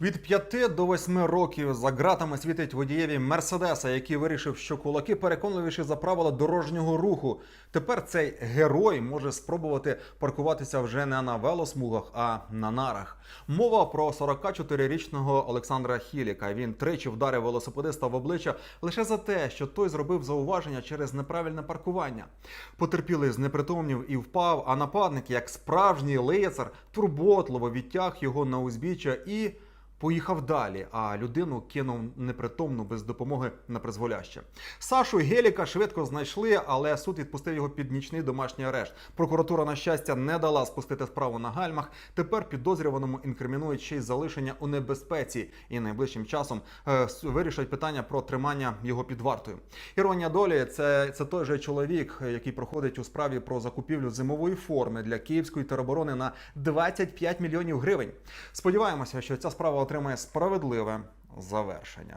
Від 5 до 8 років за ґратами світить водієві Мерседеса, який вирішив, що кулаки переконливіші за правила дорожнього руху. Тепер цей герой може спробувати паркуватися вже не на велосмугах, а на нарах. Мова про 44-річного Олександра Хіліка. Він тричі вдарив велосипедиста в обличчя лише за те, що той зробив зауваження через неправильне паркування. Потерпілий знепритомнів і впав, а нападник, як справжній лицар, турботливо відтяг його на узбіччя і. Поїхав далі, а людину кинув непритомну без допомоги на призволяще. Сашу Геліка швидко знайшли, але суд відпустив його під нічний домашній арешт. Прокуратура, на щастя, не дала спустити справу на гальмах. Тепер підозрюваному інкримінують ще й залишення у небезпеці, і найближчим часом е, вирішать питання про тримання його під вартою. Іронія долі це, це той же чоловік, який проходить у справі про закупівлю зимової форми для київської тероборони на 25 мільйонів гривень. Сподіваємося, що ця справа отримає справедливе завершення.